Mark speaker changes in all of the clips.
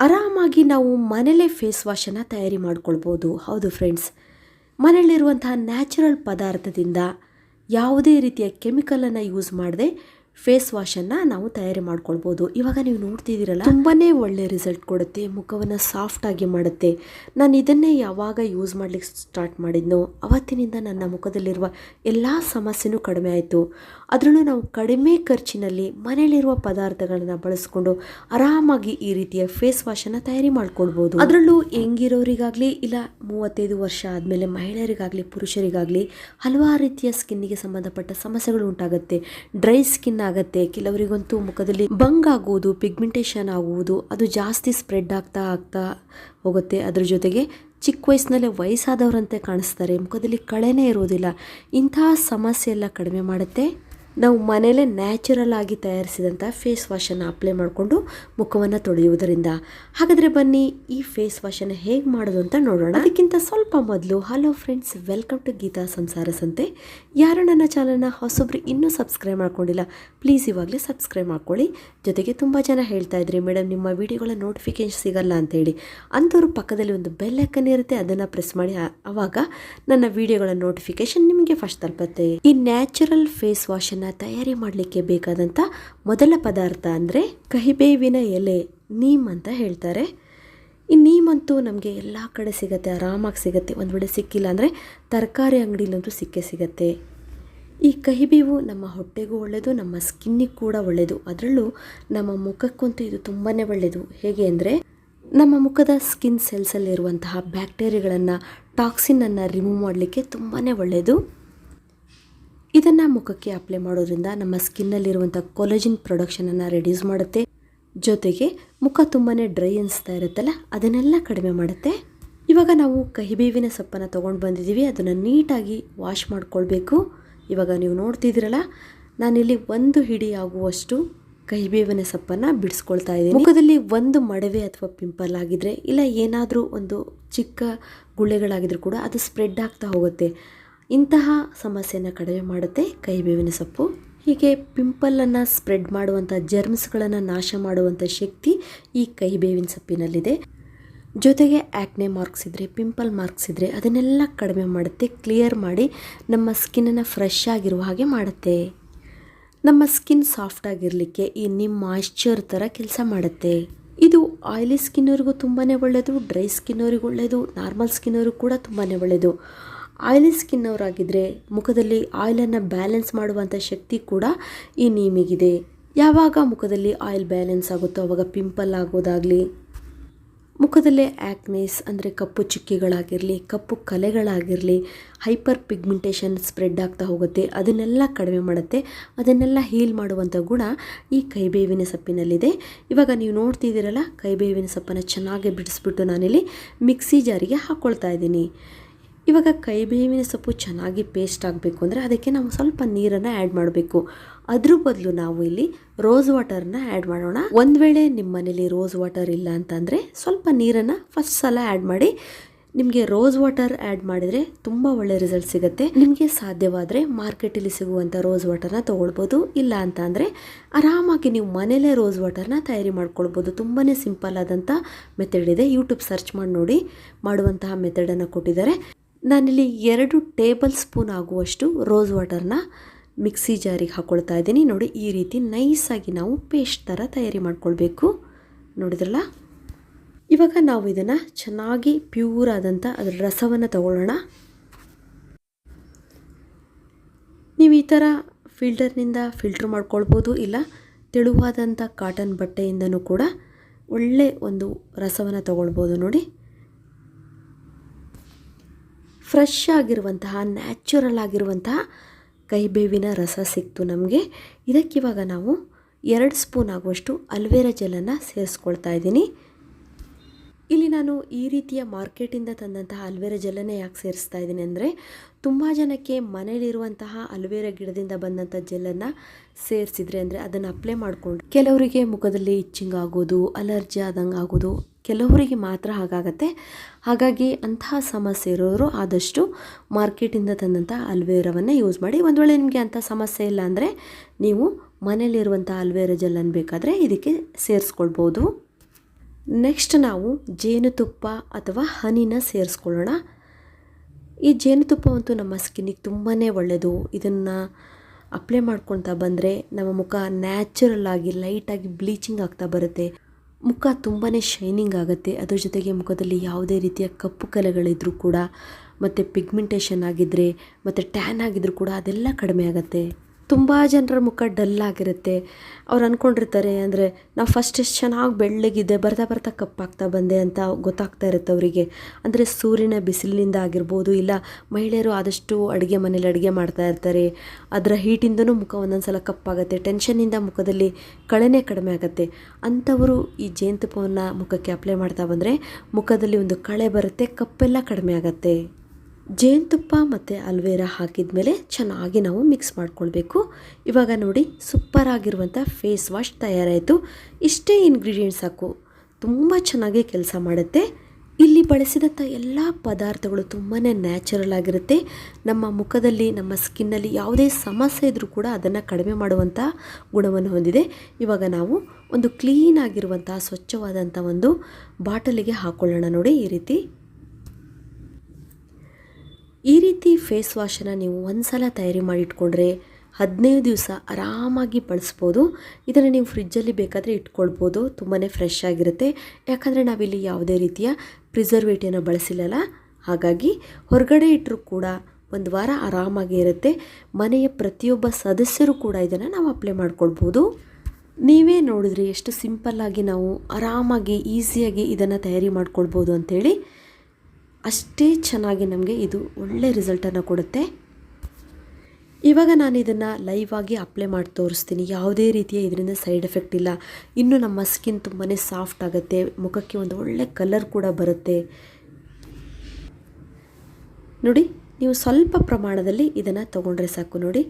Speaker 1: ಆರಾಮಾಗಿ ನಾವು ಮನೇಲೇ ಫೇಸ್ ವಾಶನ್ನು ತಯಾರಿ ಮಾಡ್ಕೊಳ್ಬೋದು. ಹೌದು ಫ್ರೆಂಡ್ಸ್ ಮನೆಯಲ್ಲಿರುವಂತಹ ನ್ಯಾಚುರಲ್ ಪದಾರ್ಥದಿಂದ ಯಾವುದೇ ರೀತಿಯ ಕೆಮಿಕಲನ್ನು ಯೂಸ್ ಮಾಡದೆ ಫೇಸ್ ವಾಶನ್ನು ನಾವು ತಯಾರಿ ಮಾಡ್ಕೊಳ್ಬೋದು. ಇವಾಗ ನೀವು ನೋಡ್ತಿದ್ದೀರಲ್ಲ ತುಂಬಾ ಒಳ್ಳೆ ರಿಸಲ್ಟ್ ಕೊಡುತ್ತೆ, ಮುಖವನ್ನು ಸಾಫ್ಟಾಗಿ ಮಾಡುತ್ತೆ. ನಾನು ಇದನ್ನೇ ಯಾವಾಗ ಯೂಸ್ ಮಾಡ್ಲಿಕ್ಕೆ ಸ್ಟಾರ್ಟ್ ಮಾಡಿದ್ನೋ, ಅವತ್ತಿನಿಂದ ನನ್ನ ಮುಖದಲ್ಲಿರುವ ಎಲ್ಲ ಸಮಸ್ಯೆನೂ ಕಡಿಮೆ ಆಯಿತು. ಅದರಲ್ಲೂ ನಾವು ಕಡಿಮೆ ಖರ್ಚಿನಲ್ಲಿ ಮನೆಯಲ್ಲಿರುವ ಪದಾರ್ಥಗಳನ್ನು ಬಳಸಿಕೊಂಡು ಆರಾಮಾಗಿ ಈ ರೀತಿಯ ಫೇಸ್ ವಾಶನ್ನು ತಯಾರಿ ಮಾಡ್ಕೊಳ್ಬೋದು. ಅದರಲ್ಲೂ ಹೆಂಗಿರೋರಿಗಾಗಲಿ ಇಲ್ಲ ಮೂವತ್ತೈದು ವರ್ಷ ಆದಮೇಲೆ ಮಹಿಳೆಯರಿಗಾಗಲಿ, ಪುರುಷರಿಗಾಗಲಿ ಹಲವಾರು ರೀತಿಯ ಸ್ಕಿನ್ನಿಗೆ ಸಂಬಂಧಪಟ್ಟ ಸಮಸ್ಯೆಗಳು ಉಂಟಾಗುತ್ತೆ. ಡ್ರೈ ಸ್ಕಿನ್ ಆಗುತ್ತೆ. ಕೆಲವರಿಗಂತೂ ಮುಖದಲ್ಲಿ ಬಂಗ್ ಆಗುವುದು ಪಿಗ್ಮೆಂಟೇಷನ್ ಆಗುವುದು, ಅದು ಜಾಸ್ತಿ ಸ್ಪ್ರೆಡ್ ಆಗ್ತಾ ಆಗ್ತಾ ಹೋಗುತ್ತೆ. ಅದ್ರ ಜೊತೆಗೆ ಚಿಕ್ಕ ವಯಸ್ಸಿನಲ್ಲೇ ವಯಸ್ಸಾದವರಂತೆ ಕಾಣಿಸ್ತಾರೆ. ಮುಖದಲ್ಲಿ ಕಳೆನೇ ಇರೋದಿಲ್ಲ ಇಂತಹ ಸಮಸ್ಯೆ ಎಲ್ಲ ಕಡಿಮೆ ಮಾಡುತ್ತೆ. ನಾವು ಮನೇಲೇ ನ್ಯಾಚುರಲ್ ಆಗಿ ತಯಾರಿಸಿದಂಥ ಫೇಸ್ ವಾಶನ್ನು ಅಪ್ಲೈ ಮಾಡಿಕೊಂಡು ಮುಖವನ್ನು ತೊಳೆಯುವುದರಿಂದ. ಹಾಗಾದರೆ ಬನ್ನಿ, ಈ ಫೇಸ್ ವಾಶನ್ನು ಹೇಗೆ ಮಾಡೋದು ಅಂತ ನೋಡೋಣ. ಅದಕ್ಕಿಂತ ಸ್ವಲ್ಪ ಮೊದಲು hello friends welcome to Geetha Samsara Sante. ಯಾರು ನನ್ನ ಚಾನಲ್ನ ಹೊಸೊಬ್ರು ಇನ್ನೂ ಸಬ್ಸ್ಕ್ರೈಬ್ ಮಾಡ್ಕೊಂಡಿಲ್ಲ ಪ್ಲೀಸ್ ಇವಾಗಲೇ ಸಬ್ಸ್ಕ್ರೈಬ್ ಮಾಡ್ಕೊಳ್ಳಿ. ಜೊತೆಗೆ ತುಂಬ ಜನ ಹೇಳ್ತಾ ಇದ್ರಿ ಮೇಡಮ್ ನಿಮ್ಮ ವಿಡಿಯೋಗಳ ನೋಟಿಫಿಕೇಶನ್ ಸಿಗಲ್ಲ ಅಂತೇಳಿ. ಅಂಥವ್ರು ಪಕ್ಕದಲ್ಲಿ ಒಂದು ಬೆಲ್ ಐಕನ್ ಇರುತ್ತೆ, ಅದನ್ನು ಪ್ರೆಸ್ ಮಾಡಿ ಆವಾಗ ನನ್ನ ವಿಡಿಯೋಗಳ ನೋಟಿಫಿಕೇಶನ್ ನಿಮಗೆ ಫಸ್ಟ್ ತಲುಪುತ್ತೆ. ಈ ನ್ಯಾಚುರಲ್ ಫೇಸ್ ವಾಶನ್ನು ತಯಾರಿ ಮಾಡಲಿಕ್ಕೆ ಬೇಕಾದಂಥ ಮೊದಲ ಪದಾರ್ಥ ಅಂದರೆ ಕಹಿಬೇವಿನ ಎಲೆ, ನೀಮ್ ಅಂತ ಹೇಳ್ತಾರೆ. ಈ ನೀಮಂತೂ ನಮಗೆ ಎಲ್ಲ ಕಡೆ ಸಿಗುತ್ತೆ, ಆರಾಮಾಗಿ ಸಿಗುತ್ತೆ. ಒಂದು ವೇಳೆ ಸಿಕ್ಕಿಲ್ಲ ಅಂದರೆ ತರಕಾರಿ ಅಂಗಡಿಲಂತೂ ಸಿಕ್ಕೇ ಸಿಗುತ್ತೆ. ಈ ಕಹಿಬೇವು ನಮ್ಮ ಹೊಟ್ಟೆಗೂ ಒಳ್ಳೆಯದು ನಮ್ಮ ಸ್ಕಿನ್ನಿಗೆ ಕೂಡ ಒಳ್ಳೆಯದು ಅದರಲ್ಲೂ ನಮ್ಮ ಮುಖಕ್ಕಂತೂ ಇದು ತುಂಬಾ ಒಳ್ಳೆಯದು ಹೇಗೆ ಅಂದರೆ ನಮ್ಮ ಮುಖದ ಸ್ಕಿನ್ ಸೆಲ್ಸಲ್ಲಿರುವಂತಹ ಬ್ಯಾಕ್ಟೀರಿಯಾಗಳನ್ನು ಟಾಕ್ಸಿನನ್ನು ರಿಮೂವ್ ಮಾಡಲಿಕ್ಕೆ ತುಂಬಾ ಒಳ್ಳೆಯದು ಇದನ್ನು ಮುಖಕ್ಕೆ ಅಪ್ಲೈ ಮಾಡೋದ್ರಿಂದ ನಮ್ಮ ಸ್ಕಿನ್ನಲ್ಲಿರುವಂಥ ಕೊಲಜಿನ್ ಪ್ರೊಡಕ್ಷನನ್ನು ರೆಡ್ಯೂಸ್ ಮಾಡುತ್ತೆ. ಜೊತೆಗೆ ಮುಖ ತುಂಬಾ ಡ್ರೈ ಅನಿಸ್ತಾ ಇರುತ್ತಲ್ಲ, ಅದನ್ನೆಲ್ಲ ಕಡಿಮೆ ಮಾಡುತ್ತೆ. ಇವಾಗ ನಾವು ಕಹಿಬೇವಿನ ಸೊಪ್ಪನ್ನು ತೊಗೊಂಡು ಬಂದಿದ್ದೀವಿ ಅದನ್ನು ನೀಟಾಗಿ ವಾಶ್ ಮಾಡ್ಕೊಳ್ಬೇಕು. ಇವಾಗ ನೀವು ನೋಡ್ತಿದ್ದೀರಲ್ಲ, ನಾನಿಲ್ಲಿ ಒಂದು ಹಿಡಿ ಆಗುವಷ್ಟು ಕಹಿಬೇವಿನ ಸೊಪ್ಪನ್ನು ಬಿಡಿಸ್ಕೊಳ್ತಾ ಇದ್ದೀನಿ. ಮುಖದಲ್ಲಿ ಒಂದು ಮಡವೆ ಅಥವಾ ಪಿಂಪಲ್ ಆಗಿದ್ರೆ, ಇಲ್ಲ ಏನಾದರೂ ಒಂದು ಚಿಕ್ಕ ಗುಳ್ಳೆಗಳಾಗಿದ್ರು ಕೂಡ ಅದು ಸ್ಪ್ರೆಡ್ ಆಗ್ತಾ ಹೋಗುತ್ತೆ. ಇಂತಹ ಸಮಸ್ಯೆಯನ್ನು ಕಡಿಮೆ ಮಾಡುತ್ತೆ ಕೈಬೇವಿನ ಸೊಪ್ಪು. ಹೀಗೆ ಪಿಂಪಲನ್ನು ಸ್ಪ್ರೆಡ್ ಮಾಡುವಂಥ ಜರ್ಮ್ಸ್ಗಳನ್ನು ನಾಶ ಮಾಡುವಂಥ ಶಕ್ತಿ ಈ ಕೈಬೇವಿನ ಸೊಪ್ಪಿನಲ್ಲಿದೆ. ಜೊತೆಗೆ ಆ್ಯಕ್ನೆ ಮಾರ್ಕ್ಸ್ ಇದ್ದರೆ ಪಿಂಪಲ್ ಮಾರ್ಕ್ಸ್ ಇದ್ದರೆ ಅದನ್ನೆಲ್ಲ ಕಡಿಮೆ ಮಾಡುತ್ತೆ ಕ್ಲಿಯರ್ ಮಾಡಿ ನಮ್ಮ ಸ್ಕಿನ್ನನ್ನು ಫ್ರೆಶ್ ಆಗಿರುವ ಹಾಗೆ ಮಾಡುತ್ತೆ. ನಮ್ಮ ಸ್ಕಿನ್ ಸಾಫ್ಟ್ ಆಗಿರಲಿಕ್ಕೆ ಈ ನಿಮ್ಮ ಮಾಯಿಶ್ಚರ್ ಥರ ಕೆಲಸ ಮಾಡುತ್ತೆ. ಇದು ಆಯಿಲಿ ಸ್ಕಿನ್ನವ್ರಿಗೂ ತುಂಬಾ ಒಳ್ಳೆಯದು ಡ್ರೈ ಸ್ಕಿನ್ನವ್ರಿಗೂ ಒಳ್ಳೆಯದು ನಾರ್ಮಲ್ ಸ್ಕಿನ್ನವ್ರಿಗೂ ಕೂಡ ತುಂಬಾ ಒಳ್ಳೆಯದು ಆಯಿಲಿ ಸ್ಕಿನ್ನವರಾಗಿದ್ದರೆ ಮುಖದಲ್ಲಿ ಆಯಿಲನ್ನು ಬ್ಯಾಲೆನ್ಸ್ ಮಾಡುವಂಥ ಶಕ್ತಿ ಕೂಡ ಈ ನೀಮಿಗಿದೆ. ಯಾವಾಗ ಮುಖದಲ್ಲಿ ಆಯಿಲ್ ಬ್ಯಾಲೆನ್ಸ್ ಆಗುತ್ತೋ ಆವಾಗ ಪಿಂಪಲ್ ಆಗೋದಾಗಲಿ, ಮುಖದಲ್ಲೇ ಆ್ಯಕ್ನೇಸ್ ಅಂದರೆ ಕಪ್ಪು ಚುಕ್ಕಿಗಳಾಗಿರಲಿ, ಕಪ್ಪು ಕಲೆಗಳಾಗಿರಲಿ, ಹೈಪರ್ ಪಿಗ್ಮೆಂಟೇಷನ್ ಸ್ಪ್ರೆಡ್ ಆಗ್ತಾ ಹೋಗುತ್ತೆ. ಅದನ್ನೆಲ್ಲ ಕಡಿಮೆ ಮಾಡುತ್ತೆ. ಅದನ್ನೆಲ್ಲ ಹೀಲ್ ಮಾಡುವಂಥ ಗುಣ ಈ ಕೈಬೇವಿನ ಸೊಪ್ಪಿನಲ್ಲಿದೆ. ಇವಾಗ ನೀವು ನೋಡ್ತಿದ್ದೀರಲ್ಲ, ಕೈಬೇವಿನ ಸೊಪ್ಪನ್ನು ಚೆನ್ನಾಗಿ ಬಿಡಿಸ್ಬಿಟ್ಟು ನಾನಿಲ್ಲಿ ಮಿಕ್ಸಿ ಜಾರಿಗೆ ಹಾಕ್ಕೊಳ್ತಾ ಇದ್ದೀನಿ. ಇವಾಗ ಕೈಬೇವಿನ ಸೊಪ್ಪು ಚೆನ್ನಾಗಿ ಪೇಸ್ಟ್ ಆಗಬೇಕು ಅಂದರೆ ಅದಕ್ಕೆ ನಾವು ಸ್ವಲ್ಪ ನೀರನ್ನು ಆ್ಯಡ್ ಮಾಡಬೇಕು. ಅದ್ರ ಬದಲು ನಾವು ಇಲ್ಲಿ ರೋಸ್ ವಾಟರ್ನ ಆ್ಯಡ್ ಮಾಡೋಣ. ಒಂದು ವೇಳೆ ನಿಮ್ಮ ಮನೇಲಿ ರೋಸ್ ವಾಟರ್ ಇಲ್ಲ ಅಂತಂದರೆ ಸ್ವಲ್ಪ ನೀರನ್ನು ಫಸ್ಟ್ ಸಲ ಆ್ಯಡ್ ಮಾಡಿ. ನಿಮಗೆ ರೋಸ್ ವಾಟರ್ ಆ್ಯಡ್ ಮಾಡಿದರೆ ತುಂಬ ಒಳ್ಳೆ ರಿಸಲ್ಟ್ ಸಿಗುತ್ತೆ. ನಿಮಗೆ ಸಾಧ್ಯವಾದರೆ ಮಾರ್ಕೆಟಲ್ಲಿ ಸಿಗುವಂಥ ರೋಸ್ ವಾಟರ್ನ ತೊಗೊಳ್ಬೋದು. ಇಲ್ಲ ಅಂತ ಅಂದರೆ ಆರಾಮಾಗಿ ನೀವು ಮನೇಲೇ ರೋಸ್ ವಾಟರ್ನ ತಯಾರಿ ಮಾಡ್ಕೊಳ್ಬೋದು. ತುಂಬಾ ಸಿಂಪಲ್ ಆದಂಥ ಮೆಥಡ್ ಇದೆ. ಯೂಟ್ಯೂಬ್ ಸರ್ಚ್ ಮಾಡಿ ನೋಡಿ, ಮಾಡುವಂತಹ ಮೆಥಡನ್ನು ಕೊಟ್ಟಿದ್ದಾರೆ. ನಾನಿಲ್ಲಿ ಎರಡು ಟೇಬಲ್ ಸ್ಪೂನ್ ಆಗುವಷ್ಟು ರೋಸ್ ವಾಟರ್ನ ಮಿಕ್ಸಿ ಜಾರಿಗೆ ಹಾಕ್ಕೊಳ್ತಾ ಇದ್ದೀನಿ. ನೋಡಿ, ಈ ರೀತಿ ನೈಸಾಗಿ ನಾವು ಪೇಸ್ಟ್ ಥರ ತಯಾರಿ ಮಾಡ್ಕೊಳ್ಬೇಕು. ನೋಡಿದ್ರಲ್ಲ? ಇವಾಗ ನಾವು ಇದನ್ನು ಚೆನ್ನಾಗಿ ಪ್ಯೂರ್ ಆದಂಥ ಅದರ ರಸವನ್ನು ತಗೊಳ್ಳೋಣ. ನೀವು ಈ ಥರ ಫಿಲ್ಟರ್ನಿಂದ ಫಿಲ್ಟ್ರ್ ಮಾಡ್ಕೊಳ್ಬೋದು, ಇಲ್ಲ ತೆಳುವಾದಂಥ ಕಾಟನ್ ಬಟ್ಟೆಯಿಂದನೂ ಕೂಡ ಒಳ್ಳೆ ಒಂದು ರಸವನ್ನು ತಗೊಳ್ಬೋದು. ನೋಡಿ ಫ್ರೆಶ್ ಆಗಿರುವಂತಹ, ನ್ಯಾಚುರಲ್ ಆಗಿರುವಂತಹ ಕೈಬೇವಿನ ರಸ ಸಿಕ್ತು ನಮಗೆ. ಇದಕ್ಕಿವಾಗ ನಾವು ಎರಡು ಸ್ಪೂನ್ ಆಗುವಷ್ಟು ಅಲ್ವೇರಾ ಜೆಲ್ಲನ್ನು ಸೇರಿಸ್ಕೊಳ್ತಾ ಇದ್ದೀನಿ. ಇಲ್ಲಿ ನಾನು ಈ ರೀತಿಯ ಮಾರ್ಕೆಟಿಂದ ತಂದಂತಹ ಅಲ್ವೇರ ಜೆಲ್ಲನ್ನೇ ಯಾಕೆ ಸೇರಿಸ್ತಾ ಇದ್ದೀನಿ ಅಂದರೆ, ತುಂಬ ಜನಕ್ಕೆ ಮನೇಲಿರುವಂತಹ ಅಲ್ವೇರ ಗಿಡದಿಂದ ಬಂದಂಥ ಜೆಲ್ಲನ್ನು ಸೇರಿಸಿದ್ರೆ ಅಂದರೆ ಅದನ್ನು ಅಪ್ಲೈ ಮಾಡಿಕೊಂಡು, ಕೆಲವರಿಗೆ ಮುಖದಲ್ಲಿ ಇಚ್ಚಿಂಗ್ ಆಗೋದು ಅಲರ್ಜಿ ಆದಂಗೆ ಆಗೋದು ಕೆಲವರಿಗೆ ಮಾತ್ರ ಹಾಗಾಗತ್ತೆ. ಹಾಗಾಗಿ ಅಂತಹ ಸಮಸ್ಯೆ ಇರೋರು ಆದಷ್ಟು ಮಾರ್ಕೆಟಿಂದ ತಂದಂಥ ಅಲ್ವೇರವನ್ನು ಯೂಸ್ ಮಾಡಿ ಒಂದು ವೇಳೆ ನಿಮಗೆ ಅಂಥ ಸಮಸ್ಯೆ ಇಲ್ಲ ಅಂದರೆ ನೀವು ಮನೇಲಿರುವಂಥ ಅಲ್ವೇರ ಜೆಲ್ಲನ್ನು ಬೇಕಾದರೆ ಇದಕ್ಕೆ ಸೇರಿಸ್ಕೊಳ್ಬೋದು. ನೆಕ್ಸ್ಟ್ ನಾವು ಜೇನುತುಪ್ಪ ಅಥವಾ ಹನಿನ ಸೇರಿಸ್ಕೊಳ್ಳೋಣ. ಈ ಜೇನುತುಪ್ಪವಂತೂ ನಮ್ಮ ಸ್ಕಿನ್ನಿಗೆ ತುಂಬಾ ಒಳ್ಳೆಯದು ಇದನ್ನು ಅಪ್ಲೈ ಮಾಡ್ಕೊಳ್ತಾ ಬಂದರೆ ನಮ್ಮ ಮುಖ ನ್ಯಾಚುರಲ್ ಆಗಿ ಲೈಟಾಗಿ ಬ್ಲೀಚಿಂಗ್ ಆಗ್ತಾ ಬರುತ್ತೆ. ಮುಖ ತುಂಬಾ ಶೈನಿಂಗ್ ಆಗುತ್ತೆ. ಅದ್ರ ಜೊತೆಗೆ ಮುಖದಲ್ಲಿ ಯಾವುದೇ ರೀತಿಯ ಕಪ್ಪು ಕಲೆಗಳಿದ್ರೂ ಕೂಡ, ಮತ್ತು ಪಿಗ್ಮೆಂಟೇಷನ್ ಆಗಿದ್ದರೆ ಮತ್ತು ಟ್ಯಾನ್ ಆಗಿದ್ದರೂ ಕೂಡ ಅದೆಲ್ಲ ಕಡಿಮೆ ಆಗುತ್ತೆ. ತುಂಬ ಜನರ ಮುಖ ಡಲ್ ಆಗಿರುತ್ತೆ. ಅವ್ರು ಅಂದ್ಕೊಂಡಿರ್ತಾರೆ ಅಂದರೆ ನಾವು ಫಸ್ಟ್ ಎಷ್ಟು ಚೆನ್ನಾಗಿ ಬೆಳ್ಳಗಿದೆ ಬರ್ತಾ ಬರ್ತಾ ಕಪ್ಪಾಗ್ತಾ ಬಂದೆ ಅಂತ ಗೊತ್ತಾಗ್ತಾ ಇರುತ್ತೆ ಅವರಿಗೆ. ಅಂದರೆ ಸೂರ್ಯನ ಬಿಸಿಲಿನಿಂದ ಆಗಿರ್ಬೋದು, ಇಲ್ಲ ಮಹಿಳೆಯರು ಆದಷ್ಟು ಅಡುಗೆ ಮನೇಲಿ ಅಡುಗೆ ಮಾಡ್ತಾ ಇರ್ತಾರೆ, ಅದರ ಹೀಟಿಂದನೂ ಮುಖ ಒಂದೊಂದು ಸಲ ಕಪ್ಪಾಗುತ್ತೆ ಟೆನ್ಷನ್ನಿಂದ ಮುಖದಲ್ಲಿ ಕಳೆನೇ ಕಡಿಮೆ ಆಗುತ್ತೆ. ಅಂಥವರು ಈ ಜೇನುತುಪ್ಪವನ್ನು ಮುಖಕ್ಕೆ ಅಪ್ಲೈ ಮಾಡ್ತಾ ಬಂದರೆ ಮುಖದಲ್ಲಿ ಒಂದು ಕಳೆ ಬರುತ್ತೆ, ಕಪ್ಪೆಲ್ಲ ಕಡಿಮೆ ಆಗುತ್ತೆ. ಜೇನುತುಪ್ಪ ಮತ್ತು ಅಲ್ವೇರಾ ಹಾಕಿದ ಮೇಲೆ ಚೆನ್ನಾಗಿ ನಾವು ಮಿಕ್ಸ್ ಮಾಡ್ಕೊಳ್ಬೇಕು. ಇವಾಗ ನೋಡಿ ಸೂಪರ್ ಆಗಿರುವಂಥ ಫೇಸ್ ವಾಶ್ ತಯಾರಾಯಿತು. ಇಷ್ಟೇ ಇಂಗ್ರೀಡಿಯೆಂಟ್ಸ್ ಸಾಕು. ತುಂಬ ಚೆನ್ನಾಗಿ ಕೆಲಸ ಮಾಡುತ್ತೆ. ಇಲ್ಲಿ ಬಳಸಿದಂಥ ಎಲ್ಲ ಪದಾರ್ಥಗಳು ತುಂಬಾ ನ್ಯಾಚುರಲ್ ಆಗಿರುತ್ತೆ. ನಮ್ಮ ಮುಖದಲ್ಲಿ, ನಮ್ಮ ಸ್ಕಿನ್ನಲ್ಲಿ ಯಾವುದೇ ಸಮಸ್ಯೆ ಇದ್ದರೂ ಕೂಡ ಅದನ್ನು ಕಡಿಮೆ ಮಾಡುವಂಥ ಗುಣವನ್ನು ಹೊಂದಿದೆ. ಇವಾಗ ನಾವು ಒಂದು ಕ್ಲೀನ್ ಆಗಿರುವಂಥ ಸ್ವಚ್ಛವಾದಂಥ ಒಂದು ಬಾಟಲಿಗೆ ಹಾಕ್ಕೊಳ್ಳೋಣ ನೋಡಿ ಈ ರೀತಿ. ಈ ರೀತಿ ಫೇಸ್ ವಾಶನ್ನು ನೀವು ಒಂದು ಸಲ ತಯಾರಿ ಮಾಡಿ ಇಟ್ಕೊಂಡ್ರೆ ಹದಿನೈದು ದಿವಸ ಆರಾಮಾಗಿ ಬಳಸ್ಬೋದು. ಇದನ್ನು ನೀವು ಫ್ರಿಜ್ಜಲ್ಲಿ ಬೇಕಾದರೆ ಇಟ್ಕೊಳ್ಬೋದು. ತುಂಬಾ ಫ್ರೆಶ್ ಆಗಿರುತ್ತೆ. ಯಾಕಂದರೆ ನಾವಿಲ್ಲಿ ಯಾವುದೇ ರೀತಿಯ ಪ್ರಿಸರ್ವೇಟಿವ್ನ ಬಳಸಿಲ್ಲಲ್ಲ? ಹಾಗಾಗಿ ಹೊರಗಡೆ ಇಟ್ಟರೂ ಕೂಡ ಒಂದು ವಾರ ಆರಾಮಾಗಿ ಇರುತ್ತೆ. ಮನೆಯ ಪ್ರತಿಯೊಬ್ಬ ಸದಸ್ಯರು ಕೂಡ ಇದನ್ನು ನಾವು ಅಪ್ಲೈ ಮಾಡ್ಕೊಳ್ಬೋದು. ನೀವೇ ನೋಡಿದ್ರೆ ಎಷ್ಟು ಸಿಂಪಲ್ಲಾಗಿ ನಾವು ಆರಾಮಾಗಿ ಈಸಿಯಾಗಿ ಇದನ್ನು ತಯಾರಿ ಮಾಡ್ಕೊಳ್ಬೋದು ಅಂಥೇಳಿ ಅಷ್ಟೇ ಚೆನ್ನಾಗಿ ನಮಗೆ ಇದು ಒಳ್ಳೆ ರಿಸಲ್ಟನ್ನು ಕೊಡುತ್ತೆ. ಇವಾಗ ನಾನು ಇದನ್ನು ಲೈವ್ ಆಗಿ ಅಪ್ಲೈ ಮಾಡಿ ತೋರಿಸ್ತೀನಿ. ಯಾವುದೇ ರೀತಿಯ ಇದರಿಂದ ಸೈಡ್ ಎಫೆಕ್ಟ್ ಇಲ್ಲ. ಇನ್ನು ನಮ್ಮ ಸ್ಕಿನ್ ತುಂಬಾ ಸಾಫ್ಟ್ ಆಗುತ್ತೆ. ಮುಖಕ್ಕೆ ಒಂದು ಒಳ್ಳೆ ಕಲರ್ ಕೂಡ ಬರುತ್ತೆ. ನೋಡಿ, ನೀವು ಸ್ವಲ್ಪ ಪ್ರಮಾಣದಲ್ಲಿ ಇದನ್ನು ತೊಗೊಂಡ್ರೆ ಸಾಕು ನೋಡಿ.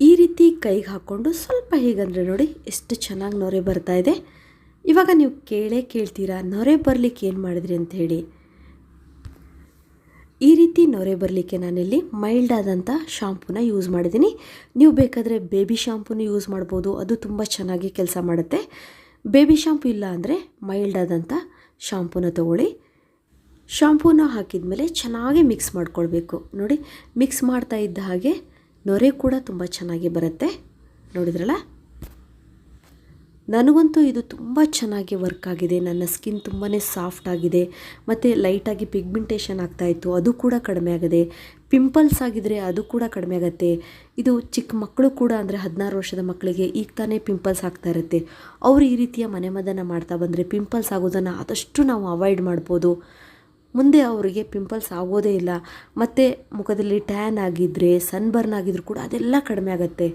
Speaker 1: ಈ ರೀತಿ ಕೈಗೆ ಹಾಕ್ಕೊಂಡು ಸ್ವಲ್ಪ ಹೀಗಂದರೆ ನೋಡಿ ಎಷ್ಟು ಚೆನ್ನಾಗಿ ನೊರೆ ಬರ್ತಾ ಇದೆ. ಇವಾಗ ನೀವು ಕೇಳೇ ಕೇಳ್ತೀರಾ, ನೊರೆ ಬರಲಿಕ್ಕೆ ಏನು ಮಾಡಿದ್ರಿ ಅಂತ ಹೇಳಿ. ಈ ರೀತಿ ನೊರೆ ಬರಲಿಕ್ಕೆ ನಾನಿಲ್ಲಿ ಮೈಲ್ಡ್ ಆದಂಥ ಶಾಂಪೂನ ಯೂಸ್ ಮಾಡಿದ್ದೀನಿ. ನೀವು ಬೇಕಾದರೆ ಬೇಬಿ ಶಾಂಪೂನ ಯೂಸ್ ಮಾಡ್ಬೋದು. ಅದು ತುಂಬ ಚೆನ್ನಾಗಿ ಕೆಲಸ ಮಾಡುತ್ತೆ. ಬೇಬಿ ಶಾಂಪೂ ಇಲ್ಲ ಅಂದರೆ ಮೈಲ್ಡ್ ಆದಂಥ ಶಾಂಪೂನ ತೊಗೊಳ್ಳಿ. ಶಾಂಪೂನ ಹಾಕಿದ ಮೇಲೆ ಚೆನ್ನಾಗಿ ಮಿಕ್ಸ್ ಮಾಡ್ಕೊಳ್ಬೇಕು. ನೋಡಿ ಮಿಕ್ಸ್ ಮಾಡ್ತಾ ಇದ್ದ ಹಾಗೆ ನೊರೆ ಕೂಡ ತುಂಬ ಚೆನ್ನಾಗಿ ಬರುತ್ತೆ. ನೋಡಿದ್ರಲ್ಲ? ನನಗಂತೂ ಇದು ತುಂಬ ಚೆನ್ನಾಗಿ ವರ್ಕ್ ಆಗಿದೆ. ನನ್ನ ಸ್ಕಿನ್ ತುಂಬಾ ಸಾಫ್ಟ್ ಆಗಿದೆ. ಮತ್ತು ಲೈಟಾಗಿ ಪಿಗ್ಮೆಂಟೇಷನ್ ಆಗ್ತಾಯಿತ್ತು ಅದು ಕೂಡ ಕಡಿಮೆ ಆಗಿದೆ ಪಿಂಪಲ್ಸ್ ಆಗಿದ್ರೆ ಅದು ಕೂಡ ಕಡಿಮೆ ಆಗುತ್ತೆ. ಇದು ಚಿಕ್ಕ ಮಕ್ಕಳು ಕೂಡ ಅಂದರೆ ಹದಿನಾರು ವರ್ಷದ ಮಕ್ಕಳಿಗೆ ಈಗ ತಾನೇ ಪಿಂಪಲ್ಸ್ ಆಗ್ತಾ ಇರುತ್ತೆ. ಅವರು ಈ ರೀತಿಯ ಮನೆಮದ್ದನ್ನು ಮಾಡ್ತಾ ಬಂದರೆ ಪಿಂಪಲ್ಸ್ ಆಗೋದನ್ನು ಆದಷ್ಟು ನಾವು ಅವಾಯ್ಡ್ ಮಾಡ್ಬೋದು. ಮುಂದೆ ಅವರಿಗೆ ಪಿಂಪಲ್ಸ್ ಆಗೋದೇ ಇಲ್ಲ. ಮತ್ತು ಮುಖದಲ್ಲಿ ಟ್ಯಾನ್ ಆಗಿದ್ದರೆ ಸನ್ಬರ್ನ್ ಆಗಿದ್ರು ಕೂಡ ಅದೆಲ್ಲ ಕಡಿಮೆ ಆಗುತ್ತೆ.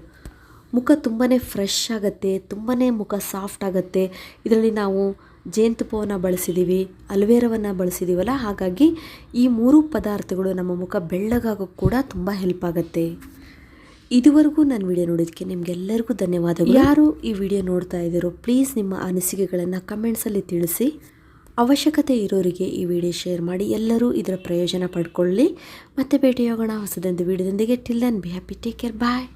Speaker 1: ಮುಖ ತುಂಬಾ ಫ್ರೆಶ್ ಆಗುತ್ತೆ ತುಂಬಾ ಮುಖ ಸಾಫ್ಟ್ ಆಗುತ್ತೆ. ಇದರಲ್ಲಿ ನಾವು ಜೇನುತುಪ್ಪವನ್ನು ಬಳಸಿದ್ದೀವಿ ಅಲ್ವೇರವನ್ನು ಬಳಸಿದ್ದೀವಲ್ಲ ಹಾಗಾಗಿ ಈ ಮೂರು ಪದಾರ್ಥಗಳು ನಮ್ಮ ಮುಖ ಬೆಳ್ಳಗಾಗೋಕ್ಕೆ ಕೂಡ ತುಂಬ ಹೆಲ್ಪ್ ಆಗುತ್ತೆ. ಇದುವರೆಗೂ ನಾನು ವಿಡಿಯೋ ನೋಡೋದಕ್ಕೆ ನಿಮಗೆಲ್ಲರಿಗೂ ಧನ್ಯವಾದಗಳು. ಯಾರು ಈ ವಿಡಿಯೋ ನೋಡ್ತಾ ಇದ್ದೀರೋ ಪ್ಲೀಸ್ ನಿಮ್ಮ ಅನಿಸಿಕೆಗಳನ್ನು ಕಮೆಂಟ್ಸಲ್ಲಿ ತಿಳಿಸಿ. ಅವಶ್ಯಕತೆ ಇರೋರಿಗೆ ಈ ವಿಡಿಯೋ ಶೇರ್ ಮಾಡಿ, ಎಲ್ಲರೂ ಇದರ ಪ್ರಯೋಜನ ಪಡ್ಕೊಳ್ಳಿ. ಮತ್ತೆ ಭೇಟಿಯಾಗೋಣ ಹೊಸದೊಂದು ವಿಡಿಯೋದೊಂದಿಗೆ till then be happy take care bye